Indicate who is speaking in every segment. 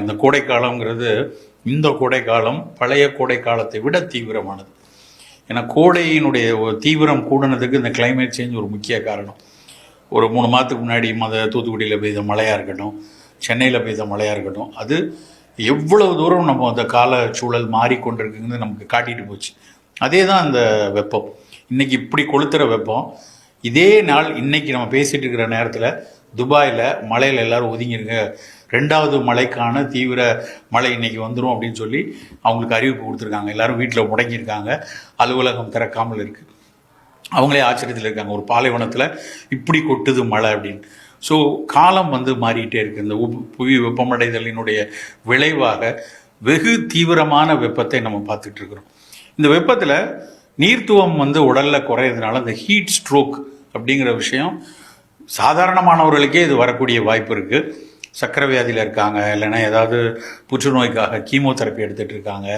Speaker 1: இந்த கோடைக்காலங்கிறது இந்த கோடைக்காலம் பழைய கோடைக்காலத்தை விட தீவிரமானது. ஏன்னா கோடையினுடைய தீவிரம் கூடுனதுக்கு இந்த கிளைமேட் சேஞ்ச் ஒரு முக்கிய காரணம். ஒரு மூணு மாதத்துக்கு முன்னாடி மத தூத்துக்குடியில் பெய்த மழையாக இருக்கட்டும் சென்னையில் பெய்த மழையாக இருக்கட்டும் அது எவ்வளவு தூரம் நம்ம அந்த கால சூழல் மாறிக்கொண்டிருக்குங்கிறது நமக்கு காட்டிட்டு போச்சு. அதே தான் அந்த வெப்பம். இன்னைக்கு இப்படி கொளுத்துற வெப்பம். இதே நாள் இன்றைக்கி நம்ம பேசிகிட்டு இருக்கிற நேரத்தில் துபாயில் மலையில் எல்லாரும் ஒதுங்கிருங்க. ரெண்டாவது மழைக்கான தீவிர மழை இன்னைக்கு வந்துடும் அப்படின்னு சொல்லி அவங்களுக்கு அறிவிப்பு கொடுத்துருக்காங்க. எல்லாரும் வீட்டில் முடங்கியிருக்காங்க. அலுவலகம் திறக்காமல் இருக்குது அவங்களே ஆச்சரியத்தில் இருக்காங்க. ஒரு பாலைவனத்தில் இப்படி கொட்டுது மழை அப்படின்னு. ஸோ காலம் வந்து மாறிட்டே இருக்குது இந்த உப் புவி வெப்பமடைதலினுடைய விளைவாக வெகு தீவிரமான வெப்பத்தை நம்ம பார்த்துட்டு இருக்கிறோம். இந்த வெப்பத்தில் நீர்த்துவம் வந்து உடலில் குறையிறதுனால இந்த ஹீட் ஸ்ட்ரோக் அப்படிங்கிற விஷயம் சாதாரணமானவர்களுக்கே இது வரக்கூடிய வாய்ப்பு இருக்குது சக்கரை வியாதியில் இருக்காங்க இல்லைன்னா ஏதாவது புற்றுநோய்க்காக கீமோதெரப்பி எடுத்துகிட்டு இருக்காங்க.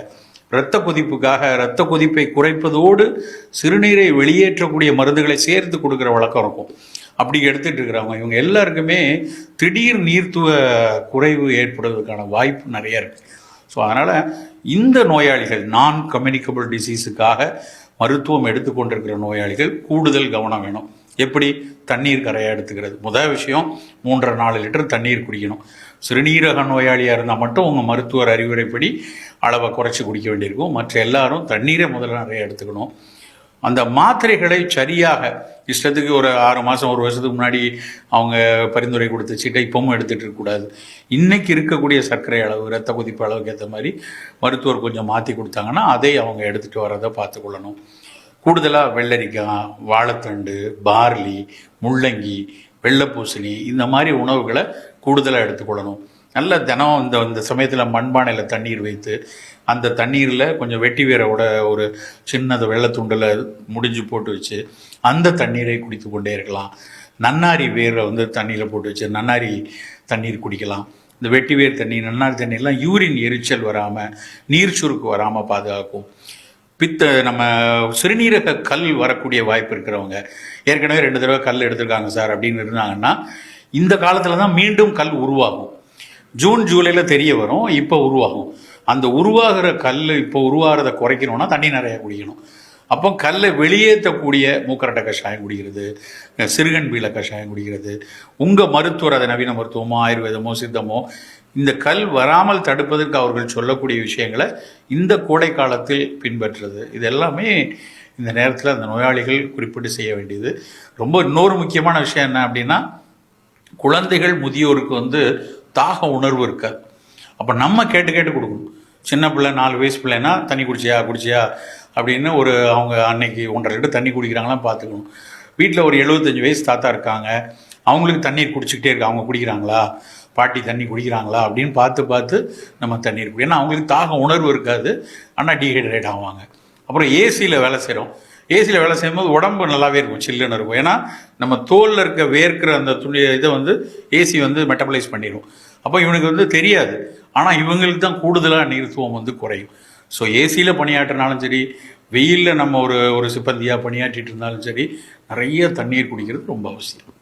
Speaker 1: இரத்த கொதிப்புக்காக இரத்த கொதிப்பை குறைப்பதோடு சிறுநீரை வெளியேற்றக்கூடிய மருந்துகளை சேர்த்து கொடுக்குற வழக்கம் இருக்கும். அப்படி எடுத்துட்டு இருக்கிறவங்க இவங்க எல்லாருக்குமே திடீர் நீர்த்துவ குறைவு ஏற்படுவதற்கான வாய்ப்பு நிறைய இருக்குது ஸோ அதனால் இந்த நோயாளிகள் நான் கம்யூனிகபிள் டிசீஸுக்காக மருத்துவம் எடுத்துக்கொண்டிருக்கிற நோயாளிகள் கூடுதல் கவனம் வேணும். எப்படி? தண்ணீர் கரையாக எடுத்துக்கிறது. முதல் விஷயம் மூன்றரை நாலு லிட்டர் தண்ணீர் குடிக்கணும். சிறுநீரக நோயாளியாக இருந்தால் மட்டும் உங்கள் மருத்துவர் அறிவுரைப்படி அளவை குறைச்சி குடிக்க வேண்டியிருக்கும். மற்ற எல்லாரும் தண்ணீரை முதல்ல நிறைய எடுத்துக்கணும். அந்த மாத்திரைகளை சரியாக இஷ்டத்துக்கு ஒரு ஆறு மாதம் ஒரு வருஷத்துக்கு முன்னாடி அவங்க பரிந்துரை கொடுத்த சீட்டை இப்பவும் எடுத்துகிட்டு இருக்கக்கூடாது இன்றைக்கி இருக்கக்கூடிய சர்க்கரை அளவு இரத்த கொதிப்பு அளவுக்கு ஏற்ற மாதிரி மருத்துவர் கொஞ்சம் மாற்றி கொடுத்தாங்கன்னா அதை அவங்க எடுத்துகிட்டு வரதை பார்த்துக்கொள்ளணும். கூடுதலாக வெள்ளரிக்காய் வாழைத்தண்டு பார்லி முள்ளங்கி வெள்ளைப்பூசணி இந்த மாதிரி உணவுகளை கூடுதலாக எடுத்துக்கொள்ளணும். நல்ல தினம் இந்த இந்த சமயத்தில் மண்பானையில் தண்ணீர் வைத்து அந்த தண்ணீரில் கொஞ்சம் வெட்டி வேரோட ஒரு சின்னது வெள்ளத்துண்டில் முடிஞ்சு போட்டு வச்சு அந்த தண்ணீரை குடித்து கொண்டே இருக்கலாம். நன்னாரி வேரை வந்து தண்ணியில் போட்டு வச்சு நன்னாரி தண்ணீர் குடிக்கலாம். இந்த வெட்டி வேர் தண்ணி நன்னாரி தண்ணீர்லாம் யூரின் எரிச்சல் வராமல் நீர் சுருக்கு வராமல் பாதுகாக்கும். பித்த நம்ம சிறுநீரக கல் வரக்கூடிய வாய்ப்பு இருக்கிறவங்க ஏற்கனவே ரெண்டு தடவை கல் எடுத்திருக்காங்க சார் அப்படின்னு இருந்தாங்கன்னா இந்த காலத்தில் தான் மீண்டும் கல் உருவாகும். ஜூன் ஜூலையில் தெரிய வரும் இப்போ உருவாகும். அந்த உருவாகிற கல் இப்போ உருவாகிறத குறைக்கணும்னா தண்ணி நிறையா குடிக்கணும். அப்போ கல்லை வெளியேற்றக்கூடிய மூக்கரட்டை கஷாயம் குடிக்கிறது சிறுகன் பீல கஷாயம் குடிக்கிறது. உங்கள் மருத்துவர் அதை நவீன மருத்துவமோ ஆயுர்வேதமோ சித்தமோ இந்த கல் வராமல் தடுப்பதற்கு அவர்கள் சொல்லக்கூடிய விஷயங்களை இந்த கோடை காலத்தில் பின்பற்றுறது இது எல்லாமே இந்த நேரத்தில் அந்த நோயாளிகள் குறிப்பிட்டு செய்ய வேண்டியது. ரொம்ப இன்னொரு முக்கியமான விஷயம் என்ன அப்படின்னா குழந்தைகள் முதியோருக்கு வந்து தாக உணர்வு இருக்காது அப்போ நம்ம கேட்டு கேட்டு கொடுக்கணும். சின்ன பிள்ளை நாலு வயசு பிள்ளைன்னா தண்ணி குடிச்சியா குடிச்சியா அப்படின்னு ஒரு அவங்க அன்னைக்கு ஒன்றரை லிட்டர் தண்ணி குடிக்கிறாங்களா பார்த்துக்கணும். வீட்டில் ஒரு எழுபத்தஞ்சு வயசு தாத்தா இருக்காங்க. அவங்களுக்கு தண்ணீர் குடிச்சிக்கிட்டே இருக்கு? அவங்க குடிக்கிறாங்களா? பாட்டி தண்ணி குடிக்கிறாங்களா? அப்படின்னு பார்த்து பார்த்து நம்ம தண்ணீர் குடி ஏன்னா அவங்களுக்கு தாக உணர்வு இருக்காது. ஆனால் டீஹைட்ரேட் ஆவாங்க. அப்புறம் ஏசியில் வேலை செய்கிறோம் ஏசியில் வேலை செய்யும்போது உடம்பு நல்லாவே இருக்கும் சில்லுன்னு இருக்கும். ஏன்னா நம்ம தோலில் இருக்க வேர்க்கிற அந்த துணி இதை வந்து ஏசி வந்து மெட்டபலைஸ் பண்ணிடும் அப்போ இவனுக்கு வந்து தெரியாது. ஆனால் இவங்களுக்கு தான் கூடுதலாக நீர்த்துவம் வந்து குறையும். ஸோ ஏசியில் பணியாற்றினாலும் சரி வெயிலில் நம்ம ஒரு ஒரு சிப்பந்தியாக பணியாற்றிட்டு இருந்தாலும் சரி நிறைய தண்ணீர் குடிக்கிறது ரொம்ப அவசியம்.